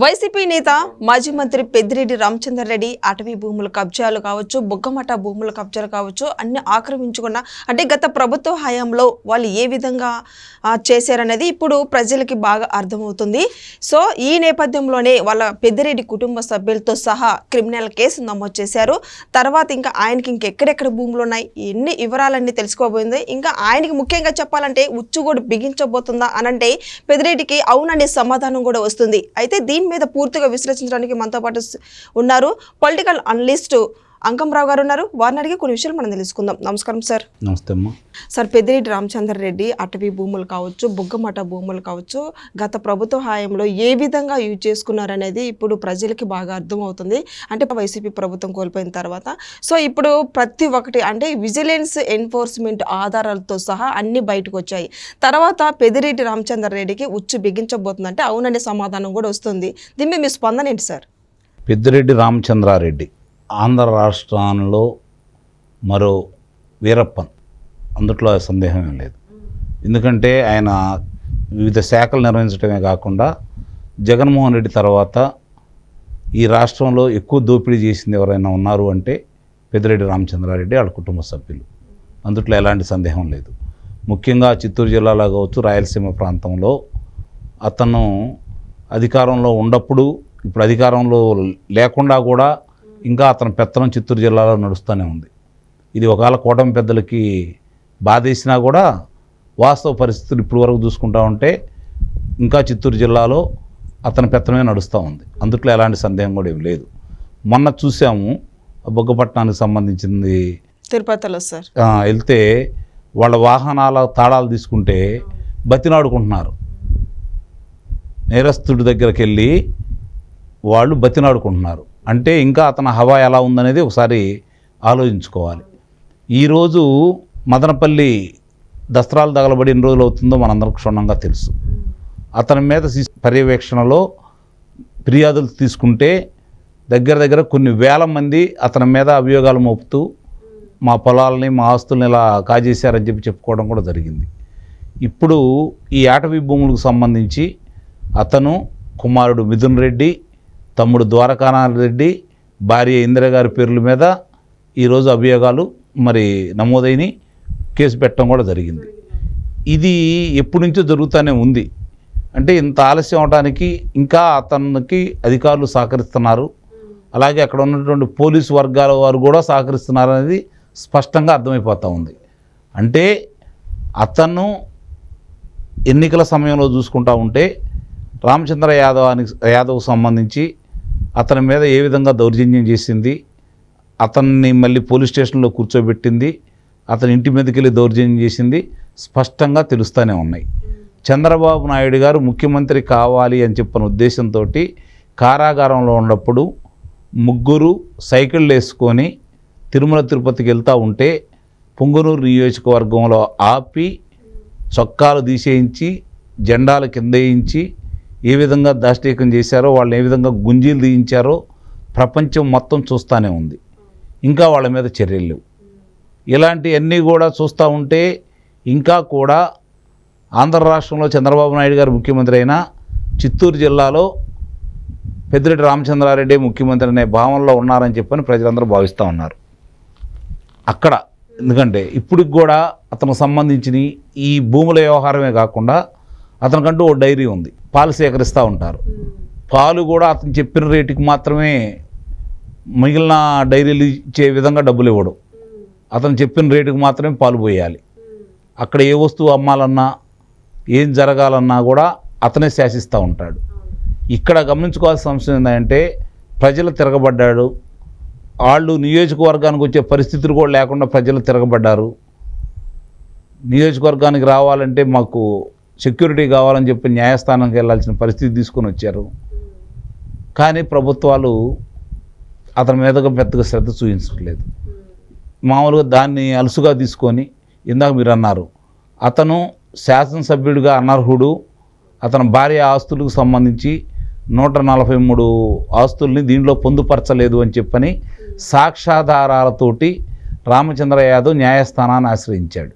YCP నేత మాజీ మంత్రి పెద్దిరెడ్డి రామచందర్ రెడ్డి అటవీ భూముల కబ్జాలు కావచ్చు బుగ్గమట భూముల కబ్జాలు కావచ్చు అన్ని ఆక్రమించుకున్న అంటే గత ప్రభుత్వ హయాంలో వాళ్ళు ఏ విధంగా చేశారనేది ఇప్పుడు ప్రజలకి బాగా అర్థమవుతుంది. సో ఈ నేపథ్యంలోనే వాళ్ళ పెద్దిరెడ్డి కుటుంబ సభ్యులతో సహా క్రిమినల్ కేసు నమోదు చేశారు. తర్వాత ఇంకా ఆయనకి ఇంకెక్కడెక్కడ భూములు ఉన్నాయి ఎన్ని వివరాలన్నీ తెలుసుకోబోయింది ఇంకా ఆయనకి ముఖ్యంగా చెప్పాలంటే ఉచ్చు కూడా బిగించబోతుందా అనంటే పెద్దిరెడ్డికి అవుననే సమాధానం కూడా వస్తుంది. అయితే దీని మీద పూర్తిగా విశ్లేషించడానికి మనతో పాటు ఉన్నారు. పొలిటికల్ అనలిస్టు అంకంరావు గారు ఉన్నారు వారిని అడిగి కొన్ని విషయాలు మనం తెలుసుకుందాం. నమస్కారం సార్. నమస్తే అమ్మా. సార్ పెద్దిరెడ్డి రామచంద్ర రెడ్డి అటవీ భూములు కావచ్చు బొగ్గమట భూములు కావచ్చు గత ప్రభుత్వ హాయంలో ఏ విధంగా యూజ్ చేసుకున్నారనేది ఇప్పుడు ప్రజలకి బాగా అర్థమవుతుంది. అంటే వైసీపీ ప్రభుత్వం కోల్పోయిన తర్వాత. సో ఇప్పుడు ప్రతి ఒక్కటి అంటే విజిలెన్స్ ఎన్ఫోర్స్మెంట్ ఆధారాలతో సహా అన్ని బయటకు వచ్చాయి. తర్వాత పెద్దిరెడ్డి రామచంద్ర రెడ్డికి ఉచ్చు బిగించబోతుంది అంటే అవుననే సమాధానం కూడా వస్తుంది. దీని మీ స్పందన ఏంటి సార్? పెద్దిరెడ్డి రామచంద్రారెడ్డి. ఆంధ్ర రాష్ట్రంలో మరో వీరప్పన్. అందుట్లో సందేహమే లేదు. ఎందుకంటే ఆయన వివిధ శాఖలు నిర్వహించడమే కాకుండా జగన్మోహన్ రెడ్డి తర్వాత ఈ రాష్ట్రంలో ఎక్కువ దోపిడీ చేసింది ఎవరైనా ఉన్నారు అంటే పెద్దిరెడ్డి రామచంద్రారెడ్డి వాళ్ళ కుటుంబ సభ్యులు. అందుట్లో ఎలాంటి సందేహం లేదు. ముఖ్యంగా చిత్తూరు జిల్లాలో కావచ్చు రాయలసీమ ప్రాంతంలో అతను అధికారంలో ఉన్నప్పుడు ఇప్పుడు అధికారంలో లేకుండా కూడా ఇంకా అతని పెత్తనం చిత్తూరు జిల్లాలో నడుస్తూనే ఉంది. ఇది ఒకవేళ కూటమి పెద్దలకి బాధేసినా కూడా వాస్తవ పరిస్థితులు ఇప్పుడు వరకు చూసుకుంటా ఉంటే ఇంకా చిత్తూరు జిల్లాలో అతని పెత్తనమే నడుస్తూ ఉంది. అందుట్లో ఎలాంటి సందేహం కూడా ఏమి లేదు. మొన్న చూసాము బొగ్గపట్నానికి సంబంధించింది. తిరుపతిలో సార్. వెళ్తే వాళ్ళ వాహనాల తాళాలు తీసుకుంటే బతినాడుకుంటున్నారు. నేరస్తుడి దగ్గరికి వెళ్ళి వాళ్ళు బతినాడుకుంటున్నారు. అంటే ఇంకా అతని హవా ఎలా ఉందనేది ఒకసారి ఆలోచించుకోవాలి. ఈరోజు మదనపల్లి దసరాలు తగలబడి ఎన్ని రోజులు అవుతుందో మనందరం క్షుణ్ణంగా తెలుసు. అతని మీద పర్యవేక్షణలో ఫిర్యాదులు తీసుకుంటే దగ్గర దగ్గర కొన్ని వేల మంది అతని మీద అభియోగాలు మోపుతూ మా పొలాలని మా ఆస్తుల్ని ఇలా కాజేశారని చెప్పి చెప్పుకోవడం కూడా జరిగింది. ఇప్పుడు ఈ ఆటవీ భూములకు సంబంధించి అతను కుమారుడు మిథున్ రెడ్డి తమ్ముడు ద్వారకానాథ్ రెడ్డి భార్య ఇందిరగారి పేర్ల మీద ఈరోజు అభియోగాలు మరి నమోదైన కేసు పెట్టడం కూడా జరిగింది. ఇది ఎప్పటి నుంచో జరుగుతూనే ఉంది. అంటే ఇంత ఆలస్యం అవడానికి ఇంకా అతనికి అధికారులు సహకరిస్తున్నారు. అలాగే అక్కడ ఉన్నటువంటి పోలీసు వర్గాల వారు కూడా సహకరిస్తున్నారు అనేది స్పష్టంగా అర్థమైపోతూ ఉంది. అంటే అతను ఎన్నికల సమయంలో చూసుకుంటా ఉంటే రామచంద్ర యాదవానికి అని యాదవ్ సంబంధించి అతని మీద ఏ విధంగా దౌర్జన్యం చేసింది అతన్ని మళ్ళీ పోలీస్ స్టేషన్లో కూర్చోబెట్టింది అతని ఇంటి మీదకి వెళ్ళి దౌర్జన్యం చేసింది స్పష్టంగా తెలుస్తూనే ఉన్నాయి. చంద్రబాబు నాయుడు గారు ముఖ్యమంత్రి కావాలి అని చెప్పిన ఉద్దేశంతో కారాగారంలో ఉన్నప్పుడు ముగ్గురు సైకిళ్ళు వేసుకొని తిరుమల తిరుపతికి వెళ్తూ ఉంటే పొంగునూరు నియోజకవర్గంలో ఆపి చొక్కాలు తీసేయించి జెండాలు కిందేయించి ఏ విధంగా దాష్టీకం చేశారో వాళ్ళని ఏ విధంగా గుంజీలు తీయించారో ప్రపంచం మొత్తం చూస్తూనే ఉంది. ఇంకా వాళ్ళ మీద చర్యలు లేవు. ఇలాంటివన్నీ కూడా చూస్తూ ఉంటే ఇంకా కూడా ఆంధ్ర రాష్ట్రంలో చంద్రబాబు నాయుడు గారు ముఖ్యమంత్రి అయినా చిత్తూరు జిల్లాలో పెద్దిరెడ్డి రామచంద్రారెడ్డి ముఖ్యమంత్రి అనే భావనలో ఉన్నారని చెప్పని ప్రజలందరూ భావిస్తూ ఉన్నారు. అక్కడ ఎందుకంటే ఇప్పటికి కూడా అతనికి సంబంధించిన ఈ భూముల వ్యవహారమే కాకుండా అతనికంటూ ఓ డైరీ ఉంది. పాలు సేకరిస్తూ ఉంటారు. పాలు కూడా అతను చెప్పిన రేటుకి మాత్రమే మిగిలిన డైరీలు ఇచ్చే విధంగా డబ్బులు ఇవ్వడు. అతను చెప్పిన రేటుకి మాత్రమే పాలు పోయాలి. అక్కడ ఏ వస్తువు అమ్మాలన్నా ఏం జరగాలన్నా కూడా అతనే శాసిస్తూ ఉంటాడు. ఇక్కడ గమనించుకోవాల్సిన అంశం ఏంటంటే ప్రజలు తిరగబడ్డాడు. వాళ్ళు నియోజకవర్గానికి వచ్చే పరిస్థితులు కూడా లేకుండా ప్రజలు తిరగబడ్డారు. నియోజకవర్గానికి రావాలంటే మాకు సెక్యూరిటీ కావాలని చెప్పి న్యాయస్థానానికి వెళ్ళాల్సిన పరిస్థితి తీసుకొని వచ్చారు. కానీ ప్రభుత్వాలు అతని మీదగా పెద్దగా శ్రద్ధ చూపించట్లేదు. మామూలుగా దాన్ని అలుసుగా తీసుకొని ఇందాక మీరు అన్నారు అతను శాసనసభ్యుడిగా అనర్హుడు అతని భార్య ఆస్తులకు సంబంధించి నూట నలభై మూడు ఆస్తుల్ని దీనిలో పొందుపరచలేదు అని చెప్పని సాక్ష్యాధారాలతోటి రామచంద్ర యాదవ్ న్యాయస్థానాన్ని ఆశ్రయించాడు.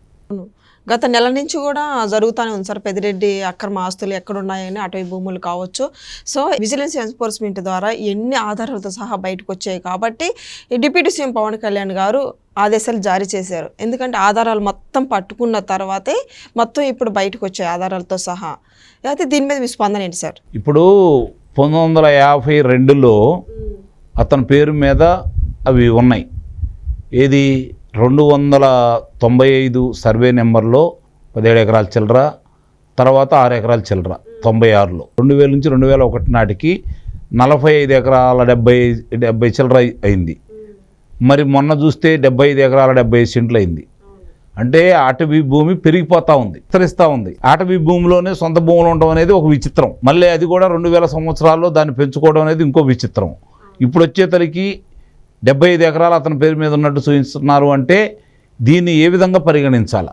గత నెల నుంచి కూడా జరుగుతూనే ఉంది సార్. పెద్దిరెడ్డి అక్రమ ఆస్తులు ఎక్కడున్నాయని అటవీ భూములు కావచ్చు. సో విజిలెన్స్ ఎన్ఫోర్స్మెంట్ ద్వారా ఎన్ని ఆధారాలతో సహా బయటకు వచ్చాయి కాబట్టి డిప్యూటీ సీఎం పవన్ కళ్యాణ్ గారు ఆదేశాలు జారీ చేశారు. ఎందుకంటే ఆధారాలు మొత్తం పట్టుకున్న తర్వాతే మొత్తం ఇప్పుడు బయటకు వచ్చాయి ఆధారాలతో సహా. అయితే దీని మీద మీ స్పందన ఏంటి సార్? ఇప్పుడు పంతొమ్మిది వందల యాభై రెండులో అతని పేరు మీద అవి ఉన్నాయి. ఏది? రెండు వందల తొంభై ఐదు సర్వే నెంబర్లో పదిహేడు ఎకరాల చిల్లర తర్వాత ఆరు ఎకరాల చిల్లర తొంభై ఆరులో. రెండు వేల నుంచి రెండు వేల ఒకటి నాటికి నలభై ఐదు ఎకరాల డెబ్బై డెబ్బై చిల్లర అయింది. మరి మొన్న చూస్తే డెబ్బై ఐదు ఎకరాల డెబ్బై ఐదు సెంట్లు అయింది. అంటే అటవీ భూమి పెరిగిపోతా ఉంది విస్తరిస్తూ ఉంది. అటవీ భూమిలోనే సొంత భూములు ఉండడం అనేది ఒక విచిత్రం. మళ్ళీ అది కూడా రెండు వేల సంవత్సరాల్లో దాన్ని పెంచుకోవడం అనేది ఇంకో విచిత్రం. ఇప్పుడు వచ్చేతలకి డెబ్బై ఐదు ఎకరాలు అతని పేరు మీద ఉన్నట్టు చూపిస్తున్నారు అంటే దీన్ని ఏ విధంగా పరిగణించాలా?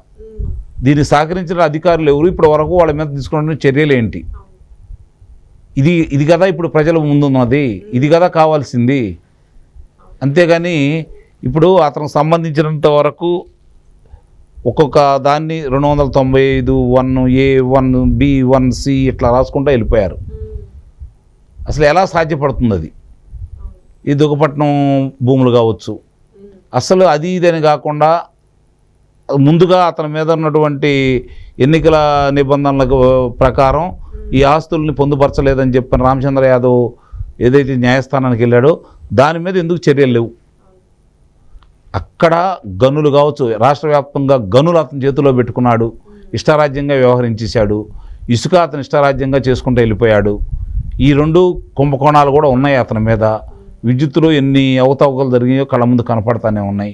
దీన్ని సహకరించిన అధికారులు ఎవరు? ఇప్పటి వరకు వాళ్ళ మీద తీసుకున్న చర్యలు ఏంటి? ఇది ఇది కదా ఇప్పుడు ప్రజల ముందున్నది. ఇది కదా కావాల్సింది. అంతేగాని ఇప్పుడు అతనికి సంబంధించినంత వరకు ఒక్కొక్క దాన్ని రెండు వందల తొంభై ఐదు one A one B one C ఇట్లా రాసుకుంటూ వెళ్ళిపోయారు. అసలు ఎలా సాధ్యపడుతుంది అది? ఈ దుగపట్నం భూములు కావచ్చు. అసలు అది ఇదని కాకుండా ముందుగా అతని మీద ఉన్నటువంటి ఎన్నికల నిబంధనలకు ప్రకారం ఈ ఆస్తుల్ని పొందుపరచలేదని చెప్పిన రామచంద్ర యాదవ్ ఏదైతే న్యాయస్థానానికి వెళ్ళాడో దాని మీద ఎందుకు చర్యలు లేవు? అక్కడ గనులు కావచ్చు రాష్ట్ర వ్యాప్తంగా గనులు అతని చేతిలో పెట్టుకున్నాడు ఇష్టారాజ్యంగా వ్యవహరించేశాడు ఇసుక అతను ఇష్టారాజ్యంగా చేసుకుంటూ వెళ్ళిపోయాడు. ఈ రెండు కుంభకోణాలు కూడా ఉన్నాయి అతని మీద. విద్యుత్తులో ఎన్ని అవతవకలు జరిగాయో కళ్ళ ముందు కనపడతానే ఉన్నాయి.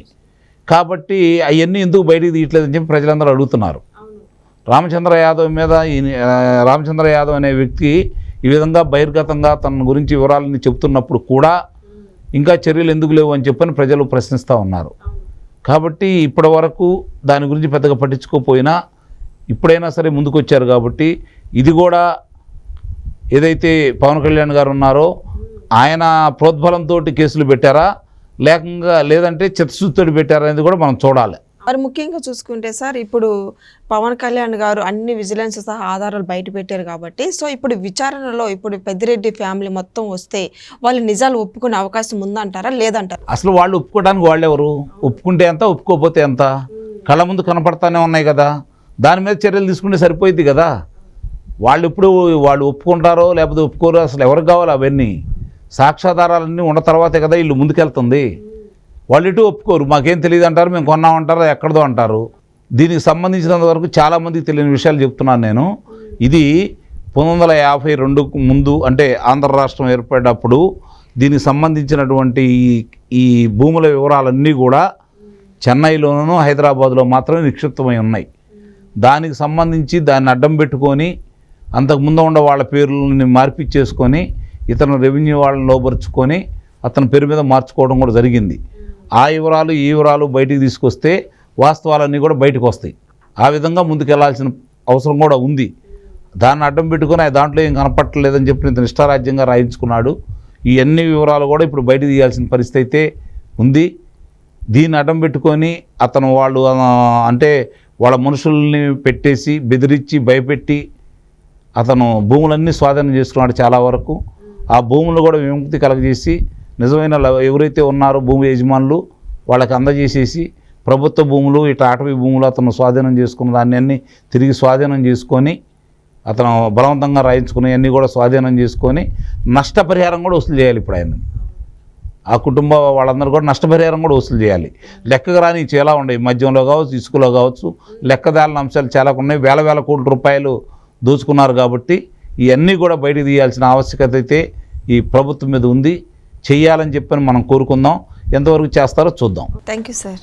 కాబట్టి అవన్నీ ఎందుకు బయటికి తీయట్లేదని చెప్పి ప్రజలందరూ అడుగుతున్నారు. రామచంద్ర యాదవ్ మీద రామచంద్ర యాదవ్ అనే వ్యక్తి ఈ విధంగా బహిర్గతంగా తన గురించి వివరాలని చెప్తున్నప్పుడు కూడా ఇంకా చర్యలు ఎందుకు లేవు అని చెప్పని ప్రజలు ప్రశ్నిస్తూ ఉన్నారు. కాబట్టి ఇప్పటి వరకు దాని గురించి పెద్దగా పట్టించుకోకపోయినా ఇప్పుడైనా సరే ముందుకు వచ్చారు కాబట్టి ఇది కూడా ఏదైతే పవన్ కళ్యాణ్ గారు ఉన్నారో ఆయన ప్రోద్బలంతో కేసులు పెట్టారా? లేకంగా లేదంటే చిత్తశుద్ధితో పెట్టారా అనేది కూడా మనం చూడాలి. మరి ముఖ్యంగా చూసుకుంటే సార్ ఇప్పుడు పవన్ కళ్యాణ్ గారు అన్ని విజిలెన్స్ సహా ఆధారాలు బయట పెట్టారు కాబట్టి సో ఇప్పుడు విచారణలో ఇప్పుడు పెద్దిరెడ్డి ఫ్యామిలీ మొత్తం వస్తే వాళ్ళు నిజాలు ఒప్పుకునే అవకాశం ఉందంటారా? లేదంటారా? అసలు వాళ్ళు ఒప్పుకోవడానికి వాళ్ళు ఎవరు? ఒప్పుకుంటే ఎంత ఒప్పుకోకపోతే ఎంత? కళ్ళ ముందు కనపడతానే ఉన్నాయి కదా. దాని మీద చర్యలు తీసుకుంటే సరిపోయింది కదా. వాళ్ళు ఎప్పుడు వాళ్ళు ఒప్పుకుంటారో లేకపోతే ఒప్పుకోరో అసలు ఎవరికి కావాలి అవన్నీ? సాక్ష్యాధారాలన్నీ ఉన్న తర్వాతే కదా వీళ్ళు ముందుకెళ్తుంది. వాళ్ళు ఇటు ఒప్పుకోరు. మాకేం తెలియదు అంటారు మేము కొన్నామంటారు ఎక్కడదో అంటారు. దీనికి సంబంధించినంత వరకు చాలామందికి తెలియని విషయాలు చెప్తున్నాను నేను. ఇది పంతొమ్మిది వందల యాభై రెండుకు ముందు అంటే ఆంధ్ర రాష్ట్రం ఏర్పడినప్పుడు దీనికి సంబంధించినటువంటి ఈ- ఈ భూముల వివరాలన్నీ కూడా చెన్నైలోనూ హైదరాబాద్లో మాత్రమే నిక్షిప్తమై ఉన్నాయి. దానికి సంబంధించి దాన్ని అడ్డం పెట్టుకొని అంతకుముందు ఉన్న వాళ్ళ పేర్లని మార్పిచ్చేసుకొని ఇతను రెవెన్యూ వాళ్ళని లోపరుచుకొని అతని పేరు మీద మార్చుకోవడం కూడా జరిగింది. ఆ వివరాలు ఈ వివరాలు బయటికి తీసుకొస్తే వాస్తవాలన్నీ కూడా బయటకు వస్తాయి. ఆ విధంగా ముందుకెళ్ళాల్సిన అవసరం కూడా ఉంది. దాన్ని అడ్డం పెట్టుకుని ఆ దాంట్లో ఏం కనపట్టలేదని చెప్పి ఇతను నిష్టారాజ్యంగా రాయించుకున్నాడు. ఈ అన్ని వివరాలు కూడా ఇప్పుడు బయట తీయాల్సిన పరిస్థితి అయితే ఉంది. దీన్ని అడ్డం పెట్టుకొని అతను వాళ్ళు అంటే వాళ్ళ మనుషుల్ని పెట్టేసి బెదిరించి భయపెట్టి అతను భూములన్నీ స్వాధీనం చేసుకున్నాడు చాలా వరకు. ఆ భూములు కూడా విముక్తి కలగజేసి నిజమైన ఎవరైతే ఉన్నారో భూమి యజమానులు వాళ్ళకి అందజేసేసి ప్రభుత్వ భూములు ఇట్లా అటవీ భూములు అతను స్వాధీనం చేసుకున్న దాన్ని అన్నీ తిరిగి స్వాధీనం చేసుకొని అతను బలవంతంగా రాయించుకునేవన్నీ కూడా స్వాధీనం చేసుకొని నష్టపరిహారం కూడా వసూలు చేయాలి ఇప్పుడు ఆయన ఆ కుటుంబ వాళ్ళందరూ కూడా నష్టపరిహారం కూడా వసూలు చేయాలి. లెక్కకు రాని చాలా ఉన్నాయి మద్యంలో కావచ్చు ఇసుకలో కావచ్చు లెక్కదాలని అంశాలు చాలా ఉన్నాయి. వేల వేల కోట్ల రూపాయలు దోచుకున్నారు కాబట్టి ఇవన్నీ కూడా బయటకు తీయాల్సిన ఆవశ్యకత అయితే ఈ ప్రభుత్వం మీద ఉంది. చెయ్యాలని చెప్పని మనం కోరుకుందాం. ఎంతవరకు చేస్తారో చూద్దాం. Thank you sir